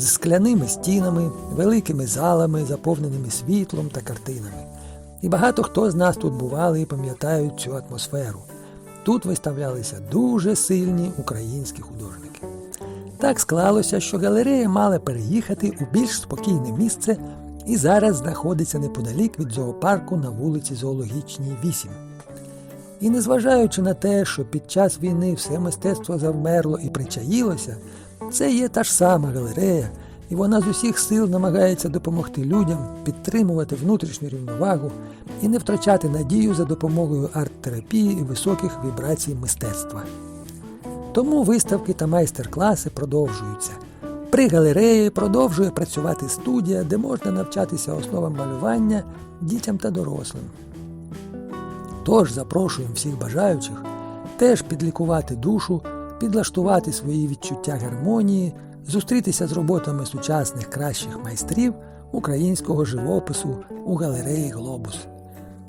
з скляними стінами, великими залами, заповненими світлом та картинами. І багато хто з нас тут бували і пам'ятають цю атмосферу. Тут виставлялися дуже сильні українські художники. Так склалося, що галерея мала переїхати у більш спокійне місце і зараз знаходиться неподалік від зоопарку на вулиці Зоологічній 8. І незважаючи на те, що під час війни все мистецтво завмерло і причаїлося, це є та ж сама галерея, і вона з усіх сил намагається допомогти людям підтримувати внутрішню рівновагу і не втрачати надію за допомогою арт-терапії і високих вібрацій мистецтва. Тому виставки та майстер-класи продовжуються. При галереї продовжує працювати студія, де можна навчатися основам малювання дітям та дорослим. Тож запрошуємо всіх бажаючих теж підлікувати душу, підлаштувати свої відчуття гармонії, зустрітися з роботами сучасних кращих майстрів українського живопису у галереї Глобус.